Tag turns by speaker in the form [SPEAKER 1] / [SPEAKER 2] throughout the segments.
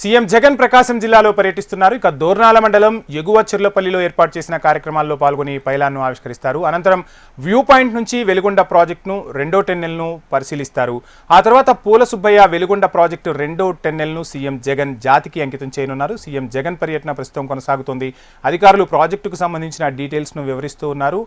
[SPEAKER 1] CM Jagan ప్రకాశం జిల్లాలో పర్యటిస్తున్నారు. ఇక దోర్నాల మండలం ఎగువ చిర్లపల్లిలో ఏర్పాటు చేసిన కార్యక్రమాల్లో పాల్గొని పైలాన్ను ఆవిష్కరిస్తారు. అనంతరం వ్యూ పాయింట్ నుంచి వెలుగొండ ప్రాజెక్టును రెండో టెన్నెల్ను పరిశీలిస్తారు. ఆ తర్వాత పూల సుబ్బయ్య వెలుగొండ ప్రాజెక్టు రెండో టెన్నెల్ను సీఎం జగన్ జాతికి అంకితం చేయనున్నారు. సీఎం జగన్ పర్యటన ప్రస్తుతం కొనసాగుతోంది. అధికారులు ప్రాజెక్టుకు సంబంధించిన డీటెయిల్స్ను వివరిస్తూ ఉన్నారు.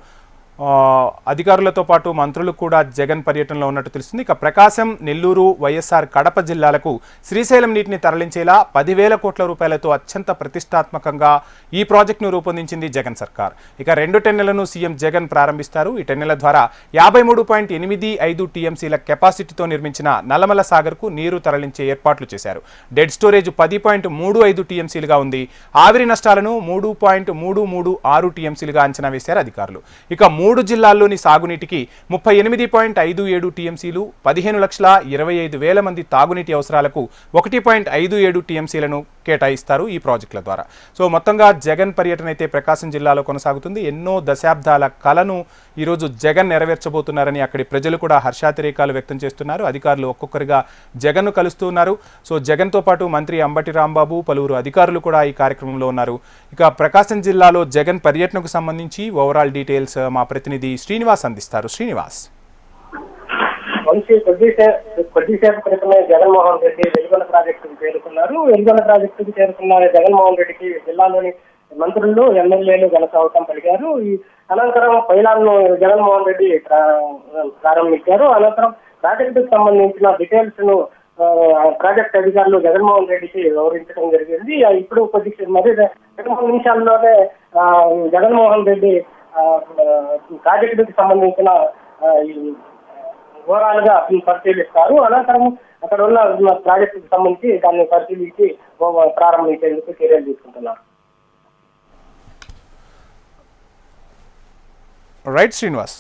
[SPEAKER 1] అధికారులతో పాటు మంత్రులు కూడా జగన్ పర్యటనలో ఉన్నట్టు తెలుస్తుంది. ఇక ప్రకాశం నెల్లూరు వైఎస్ఆర్ కడప జిల్లాలకు శ్రీశైలం నీటిని తరలించేలా పదివేల కోట్ల రూపాయలతో అత్యంత ప్రతిష్టాత్మకంగా ఈ ప్రాజెక్టును రూపొందించింది జగన్ సర్కార్. ఇక రెండు టెన్నెలను సీఎం జగన్ ప్రారంభిస్తారు. ఈ టెన్నెల ద్వారా యాభై మూడు పాయింట్ ఎనిమిది ఐదు టీఎంసీల కెపాసిటీతో నిర్మించిన నల్లమల సాగర్కు నీరు తరలించే ఏర్పాట్లు చేశారు. డెడ్ స్టోరేజ్ పది పాయింట్ మూడు ఐదు టీఎంసీలుగా ఉంది. ఆవిరి నష్టాలను మూడు పాయింట్ మూడు మూడు ఆరు టీఎంసీలుగా అంచనా వేశారు అధికారులు. ఇక మూడు జిల్లాల్లోని సాగునీటికి ముప్పై ఎనిమిది పాయింట్ ఐదు ఏడు టీఎంసీలు పదిహేను లక్షల ఇరవై ఐదు వేల మంది తాగునీటి అవసరాలకు ఒకటి పాయింట్ ఐదు ఏడు టీఎంసీలను కేటాయిస్తారు ఈ ప్రాజెక్టుల ద్వారా. సో మొత్తంగా జగన్ పర్యటన అయితే ప్రకాశం జిల్లాలో కొనసాగుతుంది. ఎన్నో దశాబ్దాల కలను ఈరోజు జగన్ నెరవేర్చబోతున్నారని అక్కడి ప్రజలు కూడా హర్షాతిరేకాలు వ్యక్తం చేస్తున్నారు. అధికారులు ఒక్కొక్కరిగా జగన్ను కలుస్తున్నారు సో జగన్తో పాటు మంత్రి అంబటి రాంబాబు పలువురు అధికారులు కూడా ఈ కార్యక్రమంలో ఉన్నారు. ఇక ప్రకాశం జిల్లాలో జగన్ పర్యటనకు సంబంధించి ఓవరాల్ డీటెయిల్స్ మా ప్రతినిధి శ్రీనివాస్ అందిస్తారు. శ్రీనివాస్.
[SPEAKER 2] కొద్దిసేపు కొద్దిసేపు క్రితమే జగన్మోహన్ రెడ్డి వెలుగొండ ప్రాజెక్టుకు చేరుకున్నారు. వెలుగొండ ప్రాజెక్టుకు చేరుకున్న జగన్మోహన్ రెడ్డికి జిల్లాలోని మంత్రులు ఎమ్మెల్యేలు ఘనస్వాగతం పలికారు. ఈ అనంతరం పైలాన్ను జగన్మోహన్ రెడ్డి ప్రారంభించారు. అనంతరం ప్రాజెక్టుకు సంబంధించిన డీటెయిల్స్ను ప్రాజెక్ట్ అధికారులు జగన్మోహన్ రెడ్డికి వివరించడం జరిగింది. ఇప్పుడు కొద్ది మరి రెండు మూడు నిమిషాల్లోనే జగన్మోహన్ రెడ్డి ప్రాజెక్టుకు సంబంధించిన ఆ, ఈ గా పరిశీలిస్తారు. అనంతరం అక్కడ ఉన్న ప్రాజెక్టుకు సంబంధించి దాన్ని పరిశీలించి ప్రారంభించేందుకు చర్యలు తీసుకుంటున్నారు.
[SPEAKER 1] రైట్ శ్రీనివాస్